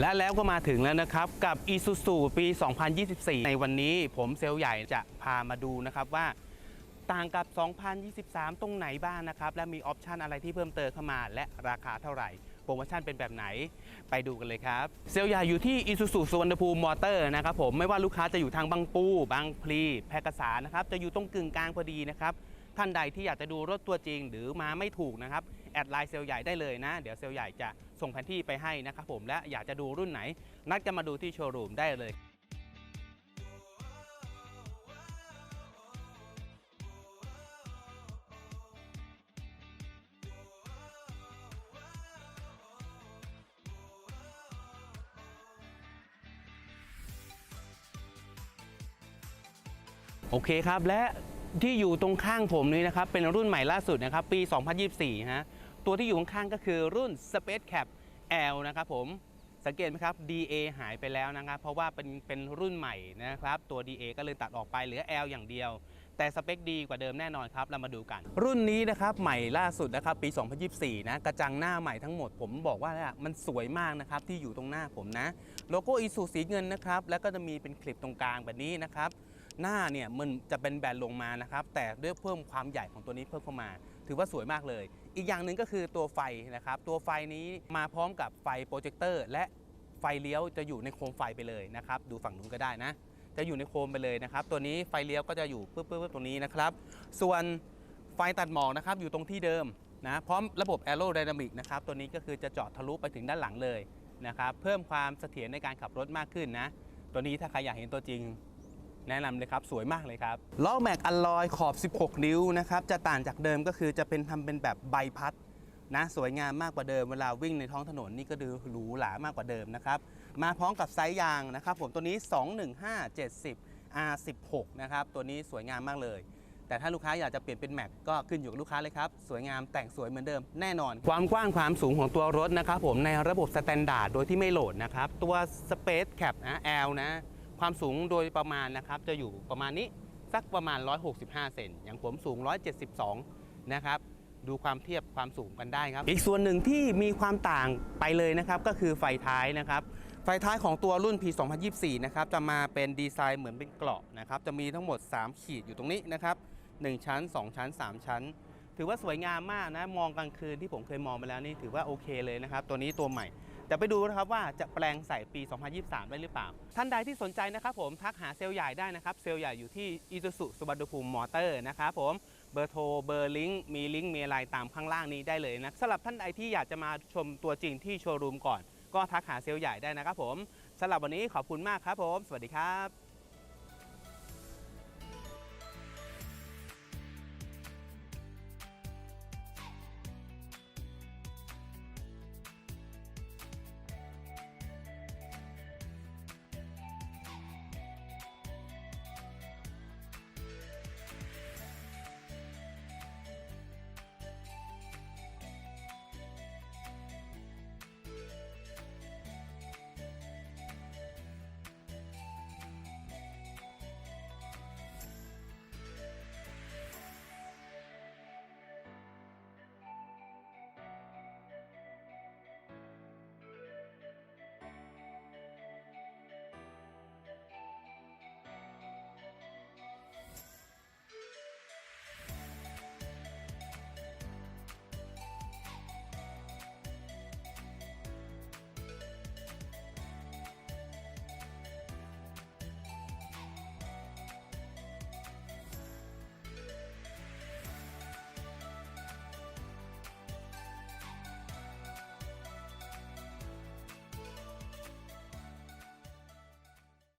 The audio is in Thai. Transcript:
และแล้วก็มาถึงแล้วนะครับ กับ Isuzu ปี 2024 ในวันนี้ผมเซลล์ใหญ่จะพามาดูนะครับว่าต่างกับ 2023 ตรงไหนบ้างนะครับ และมีออปชันอะไรที่เพิ่มเติมเข้ามา และราคาเท่าไหร่ โปรโมชั่นเป็นแบบไหนไปดูกันเลยครับ เซลล์ใหญ่อยู่ที่ Isuzu สุวรรณภูมิมอเตอร์นะครับผมไม่ว่าลูกค้าจะอยู่ทางบางปู บางพลี แพรกษานะครับ จะอยู่ตรงกึ่งกลางพอดีนะครับ ท่านใดที่อยากจะดูรถตัวจริง หรือมาไม่ถูกนะครับ แอดไลน์เซลล์ใหญ่ได้เลยนะ เดี๋ยวเซลล์ใหญ่จะส่งแผนที่ไปให้นะครับผมและอยากจะดูรุ่นไหน นัดกันมาดูที่โชว์รูมได้เลยโอเคครับและ ที่อยู่ตรงข้างผมนี้นะครับ เป็นรุ่นใหม่ล่าสุดนะครับ ปี 2024 ฮะ ตัวที่อยู่ข้างๆก็คือรุ่น Space Cap L นะครับผม สังเกตไหมครับ DA หายไปแล้วนะครับ เพราะว่าเป็นเป็นรุ่นใหม่นะครับ ตัว DA ก็เลยตัดออกไปเหลือ L อย่างเดียว แต่สเปคดีกว่าเดิมแน่นอนครับ เรามาดูกัน รุ่นนี้นะครับใหม่ล่าสุดนะครับ ปี 2024 นะ กระจังหน้าใหม่ทั้งหมด ผมบอกว่ามันสวยมากนะครับที่อยู่ตรงหน้าผมนะ โลโก้อีซูสีเงินนะครับ แล้วก็จะมีเป็นคลิปตรงกลางแบบนี้นะครับ หน้าเนี่ยมันจะเป็นแบนลงมานะครับ แต่ด้วยเพิ่มความใหญ่ของตัวนี้เพิ่มเข้ามา ถือว่าสวยมากเลย อีกอย่างหนึ่งก็คือตัวไฟนะครับ ตัวไฟนี้มาพร้อมกับไฟโปรเจคเตอร์และไฟเลี้ยวจะอยู่ในโคมไฟไปเลยนะครับ ดูฝั่งนู้นก็ได้นะ จะอยู่ในโคมไปเลยนะครับ ตัวนี้ไฟเลี้ยวก็จะอยู่ปึ๊บปึ๊บปึ๊บตรงนี้นะครับ ส่วนไฟตัดหมอกนะครับอยู่ตรงที่เดิมนะพร้อมระบบ Aero Dynamic นะครับตัวนี้ก็คือจะเจาะทะลุไปถึงด้านหลังเลยนะครับเพิ่มความเสถียรในการขับรถมากขึ้นนะ ตัวนี้ถ้าใครอยากเห็นตัวจริง แนะนำเลยครับ สวยมากเลยครับล้อแม็กอลลอยขอบ 16 นิ้วนะครับ จะต่างจากเดิมก็คือจะเป็นทำเป็นแบบใบพัดนะสวยงามมากกว่าเดิมเวลาวิ่งในท้องถนนนี่ก็ดูหรูหรามากกว่าเดิมนะครับ มาพร้อมกับไซส์ยางนะครับ ผมตัวนี้ 215 70 R16 นะครับ ตัวนี้สวยงามมากเลย แต่ถ้าลูกค้าอยากจะเปลี่ยนเป็นแม็กก็ขึ้นอยู่กับลูกค้าเลยครับ สวยงามแต่งสวยเหมือนเดิมแน่นอน ความกว้างความสูงของตัวรถนะครับผมในระบบสแตนดาร์ดโดยที่ไม่โหลดนะครับ ตัว Space Cap นะ L นะ ความสูงโดยประมาณนะครับจะอยู่ประมาณนี้สักประมาณ 165 เซนอย่างผมสูง 172 นะครับดูความเทียบความสูงกันได้ครับ อีกส่วนหนึ่งที่มีความต่างไปเลยนะครับก็คือไฟท้ายนะครับ ไฟท้ายของตัวรุ่น P 2024 นะครับจะมาเป็นดีไซน์เหมือนเป็นเกราะนะครับจะมีทั้งหมด 3 ขีดอยู่ตรงนี้นะครับ1ชั้น 2 ชั้น 3 ชั้น ถือว่าสวยงามมากนะมองกลางคืนที่ผมเคยมองมาแล้วนี่ถือว่าโอเคเลยนะครับตัวนี้ตัวใหม่ จะไปดูนะครับว่าจะแปลงใส่ปี 2023 ได้หรือเปล่า ท่านใดที่สนใจนะครับผมทักหาเซลล์ใหญ่ได้นะครับ เซลล์ใหญ่อยู่ที่อิซูซุสุวรรณภูมิมอเตอร์นะครับผมเบอร์โทรเบอร์ลิงก์มีลิงก์มีอะไรตามข้างล่างนี้ได้เลยนะสำหรับท่านใดที่อยากจะมาชมตัวจริงที่โชว์รูมก่อน ก็ทักหาเซลล์ใหญ่ได้นะครับผมสำหรับวันนี้ขอบคุณมากครับผม สวัสดีครับ